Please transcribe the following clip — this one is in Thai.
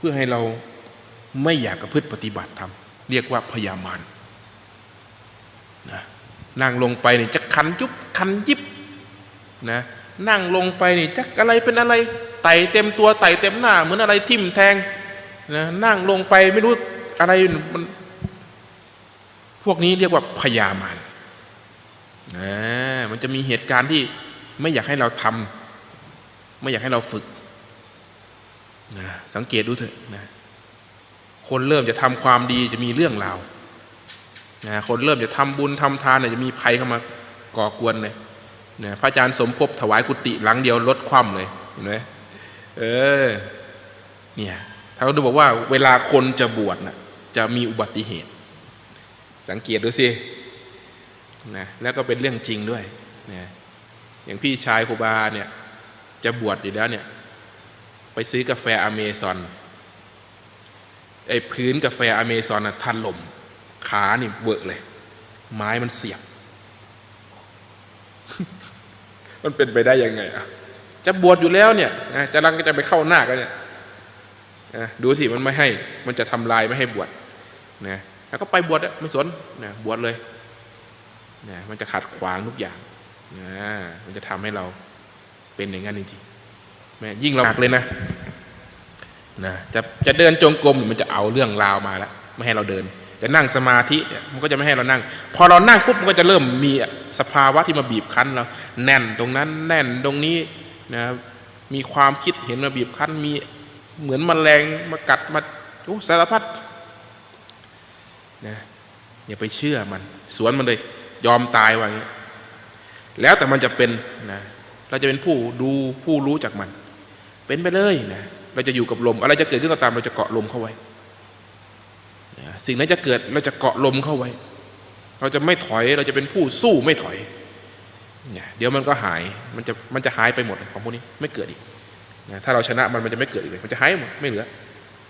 เพื่อให้เราไม่อยากกระพฤติปฏิบัติธรรมเรียกว่าพยามารนะนั่งลงไปเนี่จะคันยุบคันยิบนะนั่งลงไปนี่จะอะไรเป็นอะไรไต่เต็มตัวไต่เต็มหน้า เหมือนอะไรทิ่มแทงนะนั่งลงไปไม่รู้อะไรมันพวกนี้เรียกว่าพยามารนะมันจะมีเหตุการณ์ที่ไม่อยากให้เราทำไม่อยากให้เราฝึก นะสังเกตดูเถอะนะคนเริ่มจะทำความดีจะมีเรื่องราวนะคนเริ่มจะทำบุญทำทานเนี่ยจะมีภัยเข้ามาก่อกวนเลยนะพระอาจารย์สมภพถวายกุฏิหลังเดียวลดคว่ำเลยเห็นไหมเออเนี่ยเขาดูบอกว่าเวลาคนจะบวชน่ะจะมีอุบัติเหตุ สังเกตดูสินะแล้วก็เป็นเรื่องจริงด้วยนะอย่างพี่ชายครูบาเนี่ยจะบวชอยู่แล้วเนี่ย ไปซื้อกาแฟอเมซอนไอ้พื้นกาแฟอเมซอนน่ะทันลมขานี่เวอะเลย ไม้มันเสียบ มันเป็นไปได้ยังไงอะจะบวชอยู่แล้วเนี่ยนะจะรังก็จะไปเข้าหน้ากันเนี่ยนะดูสิมันไม่ให้ มันจะทำลายไม่ให้บวชนะแล้วก็ไปบวชอะไม่สนนะบวชเลยนะมันจะขัดขวางทุกอย่างนะมันจะทำให้เราเป็นอย่างนั้นจริงๆ แม่ยิ่งเราหนักเลยนะนะจะจะเดินจงกรมมันจะเอาเรื่องราวมาแล้วไม่ให้เราเดิน จะนั่งสมาธิเนี่ยมันก็จะไม่ให้เรานั่ง พอเรานั่งปุ๊บมันก็จะเริ่มมีสภาวะที่มาบีบคั้นเราแน่นตรงนั้นแน่นตรงนี้นะมีความคิดเห็นมาบีบคั้นมีเหมือนมแมลงมากัดมาโอ้สารพัดนะอย่าไปเชื่อมัน สวนมันเลย ยอมตายว่างี้แล้วแต่มันจะเป็นนะเราจะเป็นผู้ดูผู้รู้จากมัน เป็นไปเลยนะเราจะอยู่กับลม อะไรจะเกิดขึ้นก็ตามเราจะเกาะลมเข้าไว้นะสิ่งนั้นจะเกิดเราจะเกาะลมเข้าไว้ เราจะไม่ถอยเราจะเป็นผู้สู้ไม่ถอยเนี่ยเดี๋ยวมันก็หายมันจะมันจะหายไปหมดของพวกนี้ไม่เกิดอีกนะถ้าเราชนะมันมันจะไม่เกิดอีกเลยมันจะหายหมดไม่เหลือ